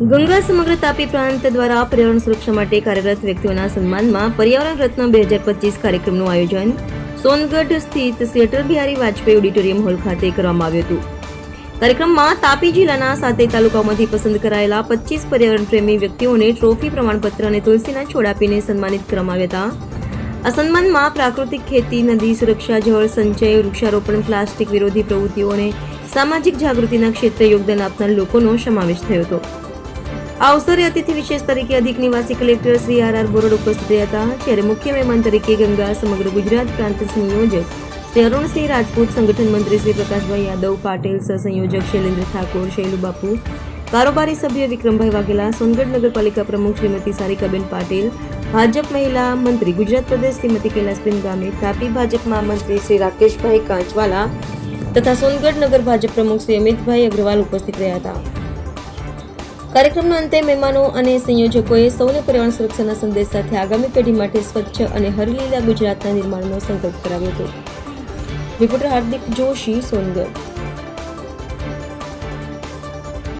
ગંગા સમગ્ર તાપી પ્રાંત દ્વારા પર્યાવરણ સુરક્ષા માટે કાર્યરત વ્યક્તિઓના સન્માનમાં પર્યાવરણ રત્ન બે હજાર પચીસ કાર્યક્રમનું આયોજન સોનગઢ સ્થિત શ્રી બિહારી વાજપેયી ઓડિટોરિયમ હોલ ખાતે કરવામાં આવ્યું હતું. કાર્યક્રમમાં તાપી જિલ્લાના સાતેય તાલુકાઓમાંથી પસંદ કરાયેલા પચીસ પર્યાવરણ પ્રેમી વ્યક્તિઓને ટ્રોફી પ્રમાણપત્ર અને તુલસીના છોડ આપીને સન્માનિત કરવામાં આવ્યા હતા. આ સન્માનમાં પ્રાકૃતિક ખેતી, નદી સુરક્ષા, જળ સંચય, વૃક્ષારોપણ, પ્લાસ્ટિક વિરોધી પ્રવૃત્તિઓ અને સામાજિક જાગૃતિના ક્ષેત્રે યોગદાન આપનાર લોકોનો સમાવેશ થયો હતો. આ અવસરે અતિથિ વિશેષ તરીકે અધિક નિવાસી collector Shri R R Borad ઉપસ્થિત રહ્યા હતા. જ્યારે મુખ્ય મહેમાન તરીકે ગંગા, સમગ્ર ગુજરાત પ્રાંત સંયોજક શ્રી અરુણસિંહ રાજપૂત, સંગઠન મંત્રી શ્રી પ્રકાશભાઈ યાદવ, પાટીલ સહસંયોજક શૈલેન્દ્ર ઠાકોર શૈલુબાપુ કારોબારી સભ્ય વિક્રમભાઈ વાઘેલા, સોનગઢ નગરપાલિકા પ્રમુખ શ્રીમતી સારિકાબેન પાટીલ, ભાજપ મહિલા મંત્રી ગુજરાત પ્રદેશ શ્રીમતી કૈલાસબેન ગામે, તાપી ભાજપ મહામંત્રી શ્રી રાકેશભાઈ કાંચવાલા તથા સોનગઢ નગર ભાજપ પ્રમુખ શ્રી અમિતભાઈ અગ્રવાલ ઉપસ્થિત રહ્યા હતા. કાર્યક્રમના અંતે મહેમાનો અને સંયોજકોએ સૌને પર્યાવરણ સુરક્ષાના સંદેશ સાથે આગામી પેઢી માટે સ્વચ્છ અને હરલીલા ગુજરાતના નિર્માણનો સંકલ્પ કરાવ્યો હતો. રિપોર્ટર હાર્દિક જોશી સોનગઢ.